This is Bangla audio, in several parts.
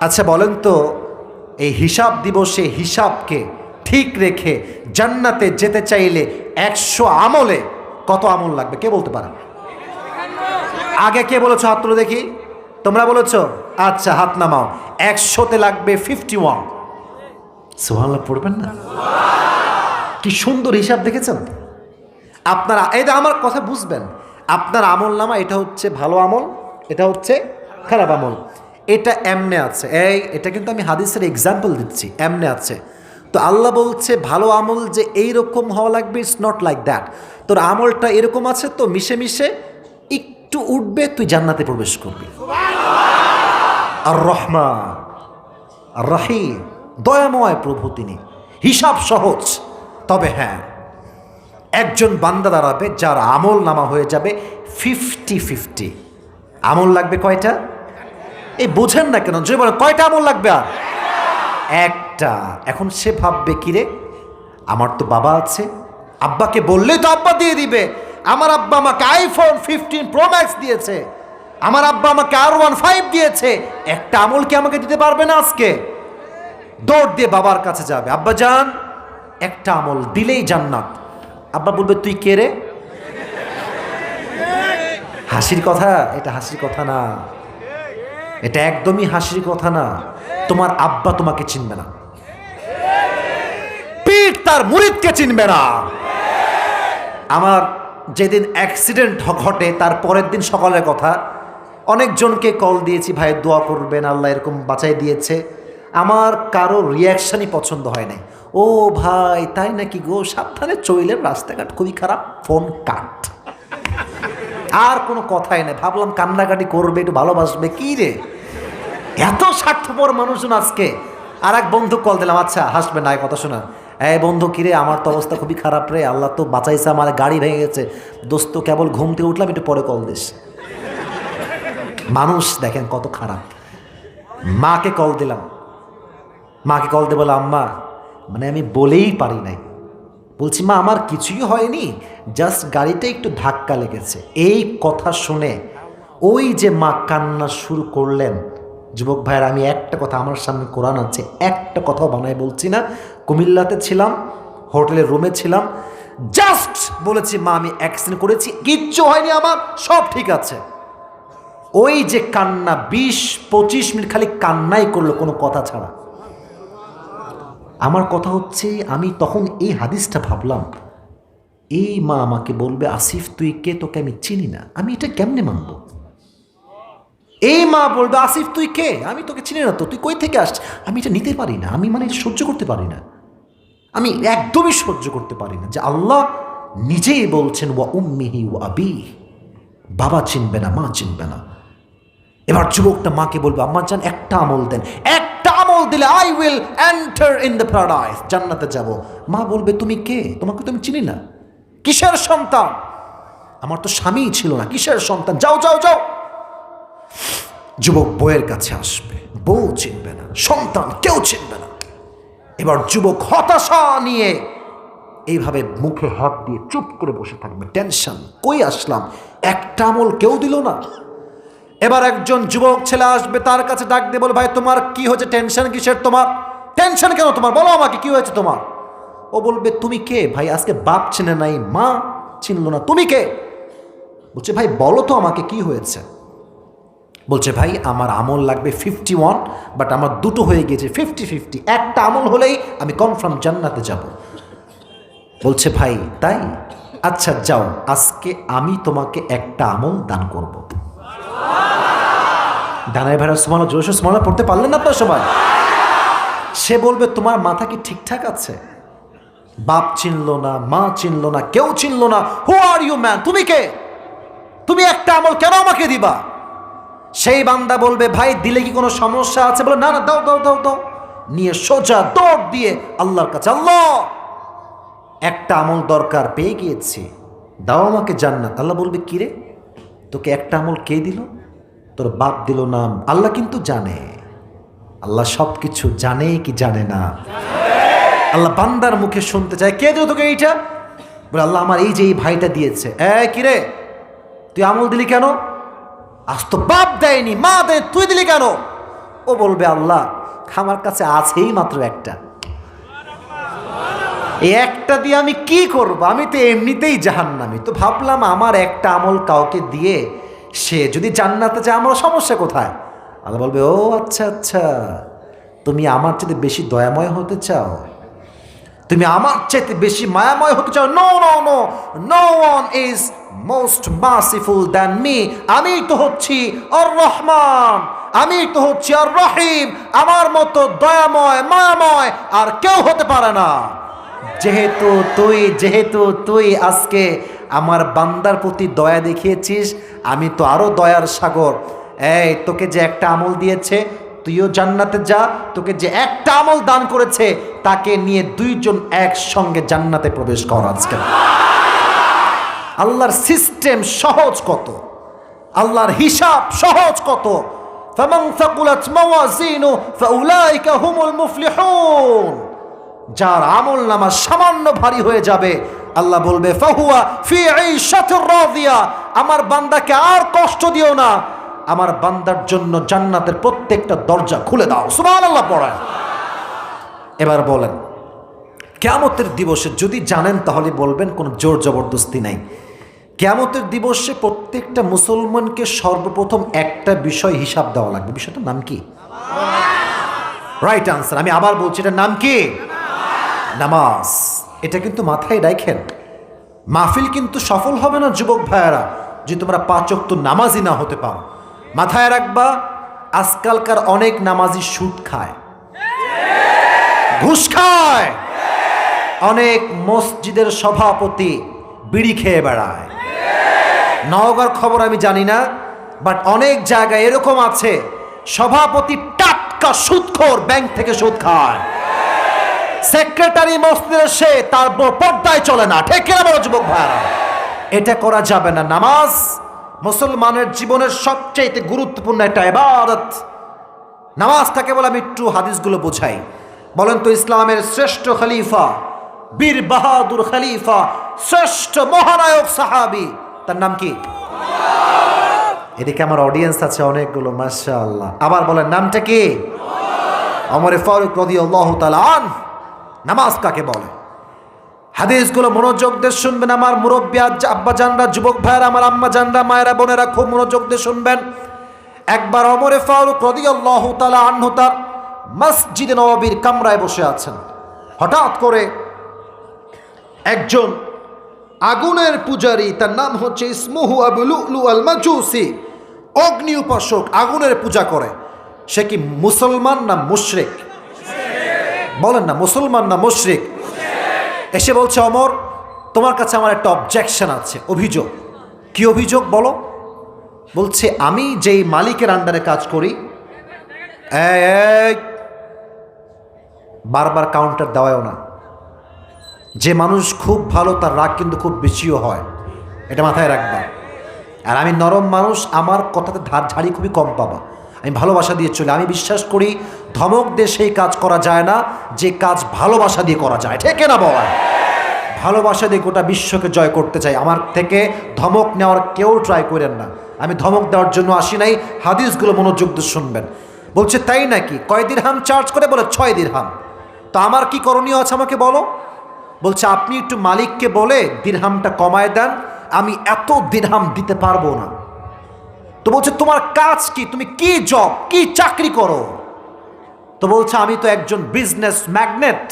আচ্ছা বলেন তো, এই হিসাব দিবসে হিসাবকে ঠিক রেখে জান্নাতে যেতে চাইলে একশো আমলে কত আমল লাগবে? কে বলতে পারে? আগে কে বলেছ হাত তুলে দেখি? তোমরা বলেছ? আচ্ছা হাত নামাও। একশোতে লাগবে ফিফটি ওয়ান সোহাল্লা পড়বেন না? কি সুন্দর হিসাব দেখেছেন? আপনারা এটা আমার কথা বুঝবেন, আপনার আমল নামা, এটা হচ্ছে ভালো আমল, এটা হচ্ছে খারাপ আমল। এটা এমনে আছে। এই, এটা কিন্তু আমি হাদিসের এক্সাম্পল দিচ্ছি। এমনে আছে। তো আল্লাহ বলছে, ভালো আমল যে এই রকম হওয়া লাগবে ইটস নট লাইক দ্যাট তোর আমলটা এরকম আছে তো মিশে মিশে একটু উঠবে, তুই জান্নাতে প্রবেশ করবি। আর রহমা আর রাহিম, দয়াময় প্রভু তিনি। হিসাব সহজ, তবে হ্যাঁ একজন বান্দা দাঁড়াবে যার আমল নামা হয়ে যাবে ফিফটি ফিফটি আমল লাগবে কয়টা? এই বোঝেন না কেন? যে বলে, কয়টা আমল লাগবে আর? একটা। এখন সে ভাববে, কিরে, আমার তো বাবা আছে। আব্বাকে বললেই তো আব্বা দিয়ে দিবে। আমার আব্বা আমাকে আইফোন ফিফটিন প্রো ম্যাক্স দিয়েছে। আমার আব্বা আমাকে আর ওয়ান ফাইভ দিয়েছে। একটা আমল কি আমাকে দিতে পারবে না আজকে? দৌড় দিয়ে বাবার কাছে যাবে। আব্বা যান, একটা আমল দিলেই জান্নাত। আব্বা বলবে, তুই কে রে? হাসির কথা, এটা হাসির কথা না। এটা একদমই হাসির কথা না। তোমার আব্বা তোমাকে চিনবে না। পিঠ তার মুরিদকে চিনবে না। আমার যেদিন অ্যাক্সিডেন্ট ঘটে, তার পরের দিন সকালের কথা। অনেকজনকে কল দিয়েছি, ভাই, দোয়া করবেন, আল্লাহ এরকম বাঁচাই দিয়েছে। আমার কারও রিয়াকশানই পছন্দ হয় নাই। ও ভাই, তাই নাকি গো? সাবধানে চইলেন, রাস্তাঘাট খুবই খারাপ, ফোন কাট। আর কোনো কথাই নেই। ভাবলাম কান্নাকাটি করবে, একটু ভালোবাসবে। কি রে? এত স্বার্থপর মানুষজন আজকে। আর এক বন্ধু কল দিলাম আচ্ছা হাসবে না কথা শোনা। এই বন্ধু কিরে আমার তো অবস্থা খুবই খারাপ রে। আল্লাহ তো বাঁচাইছে আমার, গাড়ি ভেঙে গেছে। দোস্ত, কেবল ঘুম থেকে উঠলাম, একটু পরে কল দিস। মানুষ, দেখেন কত খারাপ। মাকে কল দিলাম। মাকে কল দিয়ে বলে আম্মা মানে আমি বলেই পারি নাই। বলছি, মা, আমার কিছুই হয়নি জাস্ট গাড়িটা একটু ধাক্কা লেগেছে। এই কথা শুনে ওই যে মা কান্না শুরু করলেন, যুবক ভাইয়ের, আমি একটা কথা, আমার সামনে কোরআন আছে, একটা কথাও বানায় বলছি না। কুমিল্লাতে ছিলাম, হোটেলের রুমে ছিলাম জাস্ট বলেছি, মা, আমি অ্যাক্সিডেন্ট করেছি, কিচ্ছু হয়নি আমার, সব ঠিক আছে। ওই যে কান্না, বিশ পঁচিশ মিনিট খালি কান্নাই করল কোনো কথা ছাড়া। আমার কথা হচ্ছে, আমি তখন এই হাদিসটা ভাবলাম, এই মা আমাকে বলবে, আসিফ, তুই কে? তোকে আমি চিনি না। আমি এটা কেমনে মানব? এই মা বলবে, আসিফ, তুই কে? আমি তোকে চিনি না তো, তুই কই থেকে আসছিস? আমি এটা নিতে পারি না, আমি মানে সহ্য করতে পারি না। আমি একদমই সহ্য করতে পারি না যে আল্লাহ নিজেই বলছেন, ওয়া উম্মিহি ওয়া আবি বাবা চিনবে না, মা চিনবে না। এবার যুবকটা মাকে বলবে আম্মা জান একটা আমল দেন আমল দিলে I will enter in the paradise জান্নাতে যাব। মা বলবে, তুমি কে? তোমাকে তো আমি চিনি না। কিসের সন্তান? আমার তো স্বামী ছিল না। কিসের সন্তান? যাও যাও যাও। যুবক বউয়ের কাছে আসবে। বউ চিনবে না, সন্তান কেউ চিনবে না। এবার যুবক হতাশা নিয়ে এইভাবে মুখে হাত দিয়ে চুপ করে বসে থাকবে। টেনশন, কই আসলাম? একটা আমল কেউ দিল না। এবার একজন যুবক ছেলে আসবে, তার কাছে ডাক দিয়ে বল, ভাই, তোমার কি হয়েছে? টেনশন কিসের তোমার? টেনশন কেন তোমার? বলো আমাকে, কি হয়েছে তোমার? ও বলবে, তুমি কে? ভাই, আজকে বাপ চেনে নাই, মা চিনল না, তুমি কে? বলছে, ভাই, বলো তো আমাকে কি হয়েছে? বলছে, ভাই, আমার আমল লাগবে ফিফটি ওয়ান বাট আমার দুটো হয়ে গিয়েছে ফিফটি ফিফটি একটা আমল হলেই আমি কনফার্ম জান্নাতে যাব। বলছে, ভাই, তাই? আচ্ছা যাও, আজকে আমি তোমাকে একটা আমল দান করব। ডানায় ভাড়া সমানো জোশ সমানো পড়তে পারলেন না তো সবাই? সে বলবে, তোমার মাথা কি ঠিকঠাক আছে? বাপ চিনলো না, মা চিনলো না, কেউ চিনলো না হু আর ইউ ম্যান তুমি কে? তুমি একটা আমল কেন আমাকে দিবা? সেই বান্দা বলবে, ভাই, দিলে কি কোনো সমস্যা আছে? বলে, না না, দাও দাও দাও দাও। নিয়ে সোজা দৌড় দিয়ে আল্লাহর কাছে, আল্লাহ, একটা আমল দরকার, পেয়ে গিয়েছি। দাও আমাকে জান্নাত। আল্লাহ বলবে কিরে তোকে একটা আমল কে দিল? তোর বাপ দিল নাম। আল্লাহ কিন্তু জানে। আল্লাহ সব কিছু জানে কি জানে না। আল্লাহ বান্দার মুখে শুনতে চায়, কে দিল তোকে এইটা? বলে, আল্লাহ আমার এই যে এই ভাইটা দিয়েছে। এ কিরে তুই আমল দিলি কেন? আজ তো বাপ দেয়নি, মা দেয়, তুই দিলি কেন? ও বলবে, আল্লাহ, আমার কাছে আছেই মাত্র একটা। এই একটা দিয়ে আমি কি করব? আমি তো এমনিতেই জাহান্নামি। তো ভাবলাম আমার একটা আমল কাউকে দিয়ে সে যদি জান্নাতে যায়, আমার সমস্যা কোথায়? আল্লাহ বলবে, ও আচ্ছা আচ্ছা। তুমি আমার চেয়ে বেশি দয়াময় হতে চাও? তুমি আমার চাইতে বেশি মায়াময় হতে চাও? No no no no one is most merciful than me আমি তো হচ্ছি আর রহমান আমি তো হচ্ছি আর রহিম আমার মতো দয়াময়, মায়াময় আর কেউ হতে পারে না। যেহেতু তুই যেহেতু তুই আজকে আমার বান্দার প্রতি দয়া দেখিয়েছিস আমি তো আরো দয়ার সাগর এই তোকে যে একটা আমল দিয়েছে তুইও জান্নাতে যা তোকে যে একটা আমল দান করেছে তাকে নিয়ে দুইজন একসঙ্গে জান্নাতে প্রবেশ কর আজকে আল্লাহর সিস্টেম সহজ কত আল্লাহর হিসাব সহজ কত فمن ثقلت موازينه فأولئك هم المفلحون যার আমল নামা সামান্য ভারী হয়ে যাবে। আল্লাহ বলবে ফাহুয়া ফি ঈশাতির রাদিয়া। আমার বান্দাকে আর কষ্ট দিও না। আমার বান্দার জন্য জান্নাতের প্রত্যেকটা দরজা খুলে দাও। সুমান আল্লাহ পড়ায় এবার বলেন কেয়ামতের দিবসে যদি জানেন তাহলে বলবেন কোনো জোর জবরদস্তি নাই। কেয়ামতের দিবসে প্রত্যেকটা মুসলমানকে সর্বপ্রথম একটা বিষয় হিসাব দেওয়া লাগবে। বিষয়টার নাম কি? রাইট আনসার আমি আবার বলছি এটার নাম কি? নামাজ। এটা কিন্তু মাথায় রাখেন। মাহফিল কিন্তু সফল হবে না, যুবক ভাইয়ারা, যে তোমরা পাচক তো নামাজি না হতে পারো। মাথায় রাখবা, আজকালকার অনেক নামাজি সুদ খায়। ঘুষ খায়। অনেক মসজিদের সভাপতি বিড়ি খেয়ে বেড়ায়। নওগাঁর খবর আমি জানি না বাট অনেক জায়গায় এরকম আছে, সভাপতি টাটকা সুদখোর ব্যাংক থেকে সুদ খায়। সেক্রেটারি মসজিদের সে তার পর্দায় চলে না। ঠিক কিনা বলো, যুবক ভাইরা এটা করা যাবে না। নামাজ মুসলমানের জীবনের সবচেয়ে গুরুত্বপূর্ণ একটা এবাদত নামাজটাকে বলে, আমি একটু হাদিসগুলো বোঝাই। বলেন তো, ইসলামের শ্রেষ্ঠ খলিফা, বীর বাহাদুর খলিফা, শ্রেষ্ঠ মহানায়ক সাহাবি, তার নাম কি? এদিকে আমার অডিয়েন্স আছে অনেকগুলো মাসা আল্লাহ আবার বলেন, নামটা কি? অমরে ফারুক রদি আল্লাহ আন নামাজ কাকে বলে? হাদিসগুলো মনোযোগ দিয়ে শুনবেন আমার মুরব্বী আব্বা জানরা যুবক ভাইয়েরা, আমার আম্মা জানরা মায়েরা, বোনেরা খুব মনোযোগ দিয়ে শুনবেন। একবার অমরে ফারুক রদি আল্লাহ তালা আনহতার মসজিদে নবাবির কামরায় বসে আছেন। হঠাৎ করে একজন আগুনের পূজারী, তার নাম হচ্ছে ইসমুহু আবুলু আল মাজুসি, অগ্নি উপাসক, আগুনের পূজা করে। সে কি মুসলমান না মুশরিক? বলেন না, মুসলমান না মুশরিক? এসে বলছে, অমর, তোমার কাছে আমার একটা অবজেকশন আছে, অভিযোগ। কি অভিযোগ বলো? বলছে, আমি যেই মালিকের আন্ডারে কাজ করি বারবার কাউন্টার দেওয়াও না। যে মানুষ খুব ভালো, তার রাগ কিন্তু খুব বেশিও হয়। এটা মাথায় রাখবা। আর আমি নরম মানুষ, আমার কথাতে ধার ঝাড়ি খুবই কম পাবা। আমি ভালোবাসা দিয়ে চলি। আমি বিশ্বাস করি, ধমক দিয়ে সেই কাজ করা যায় না, যে কাজ ভালোবাসা দিয়ে করা যায়। ঠিক না বলা? ভালোবাসা দিয়ে গোটা বিশ্বকে জয় করতে চাই। আমার থেকে ধমক নেওয়ার কেউ ট্রাই করেন না। আমি ধমক দেওয়ার জন্য আসি নাই। হাদিসগুলো মনোযোগ দিয়ে শুনবেন। বলছে, তাই নাকি? কয় দিরহাম চার্জ করে? বলে, ছয় দিরহাম। তো আমার কি করণীয় আছে আমাকে বলো? বলছে, আপনি একটু মালিককে বলে দিরহামটা কমায় দেন। আমি এত দিরহাম দিতে পারব না। তো বলছে, তোমার কাজ কি? তুমি কি জব কি চাকরি করো? তো বলছে, আমি তো একজন বিজনেস ম্যাগনেট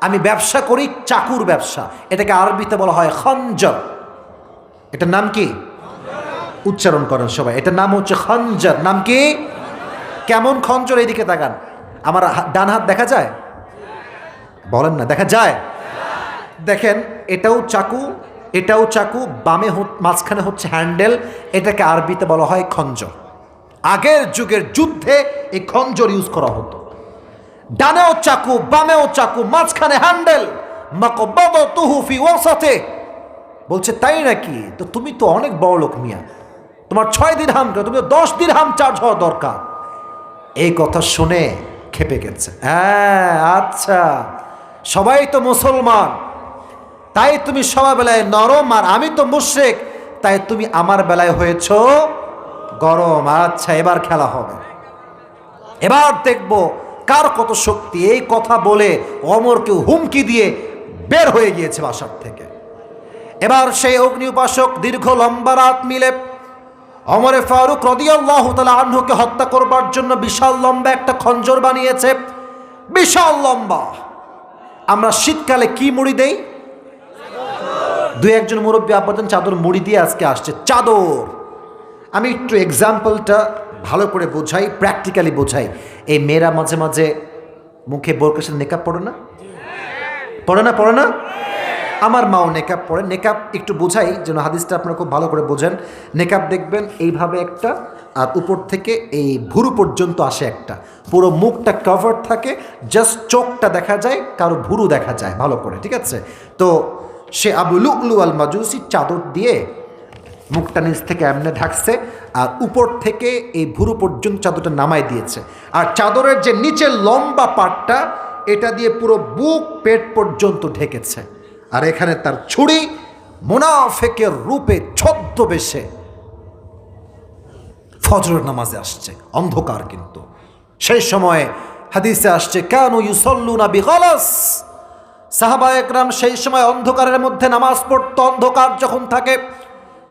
আমি ব্যবসা করি চাকুর ব্যবসা। এটাকে আরবিতে বলা হয় খঞ্জর। এটার নাম কি? উচ্চারণ করেন সবাই। এটার নাম হচ্ছে খঞ্জর। নাম কি? কেমন খঞ্জর? এইদিকে তাকান। আমার ডান হাত দেখা যায়? বলেন না, দেখা যায়? দেখেন, এটাও চাকু এটাও চাকু, বামে মাঝখানে হচ্ছে হ্যান্ডেল, এটাকে আরবিতে বলা হয় খঞ্জর। আগের যুগের যুদ্ধে এই খঞ্জর ইউজ করা হতো। ডানেও চাকু, বামেও চাকু, মাঝখানে হ্যান্ডেল। তুহু ফি ওয়াসাতে। বলছে, তাই নাকি? তো তুমি তো অনেক বড় লোক মিয়া। তোমার ছয় দিন হাম তুমি তো দশ দিন হাম চার্জ হওয়া দরকার। এই কথা শুনে খেপে গেছে। হ্যাঁ আচ্ছা। সবাই তো মুসলমান। তাই তুমি সবার বেলায় নরম আর আমি তো মুশ্রেক, তাই তুমি আমার বেলায় হয়েছ গরম। আচ্ছা এবার খেলা হবে। এবার দেখব কার কত শক্তি। এই কথা বলে অমরকে হুমকি দিয়ে বের হয়ে গিয়েছে বাসার থেকে। এবার সেই অগ্নি উপাসক দীর্ঘ লম্বা রাত মিলে অমরে ফারুক রদিয়াল্লাহ তালা আহ্নকে হত্যা করবার জন্য বিশাল লম্বা একটা খঞ্জর বানিয়েছে। বিশাল লম্বা। আমরা শীতকালে কি মুড়ি দেই? দু একজন মুরব্বী আব্বাজন চাদর মুড়ি দিয়ে আজকে আসছে। চাদর! আমি একটু এক্সাম্পলটা ভালো করে বোঝাই প্র্যাকটিক্যালি বোঝাই। এই মেয়েরা মাঝে মাঝে মুখে বোরকার সাথে নেকাপ পড়ে না? পড়ে না পড়ে না? আমার মাও নেকাপ পরে। নেকাপ একটু বোঝাই, যেন হাদিসটা আপনারা খুব ভালো করে বোঝেন। নেকাপ দেখবেন, এইভাবে একটা, আর উপর থেকে এই ভুরু পর্যন্ত আসে একটা। পুরো মুখটা কভার থাকে জাস্ট চোখটা দেখা যায়, কারও ভুরু দেখা যায়, ভালো করে, ঠিক আছে? তো সে আবু লুকলু আল মাজুসি চাদর দিয়ে মুখটা নিচ থেকে এমনে ঢাকছে আর উপর থেকে এই ভুরু পর্যন্ত চাদরটা নামাই দিয়েছে। আর চাদরের যে নিচের লম্বা পাটটা, এটা দিয়ে পুরো বুক, পেট পর্যন্ত ঢেকেছে। আর এখানে তার ছুরি মোনাফেকের রূপে ছদ্মবেশে ফজরের নামাজে আসছে, অন্ধকার কিন্তু। সেই সময় হাদিসে আসছে, কেন ইউসল্লু না বিগলাস। সাহাবা একরাম সেই সময় অন্ধকারের মধ্যে নামাজ পড়তো অন্ধকার যখন থাকে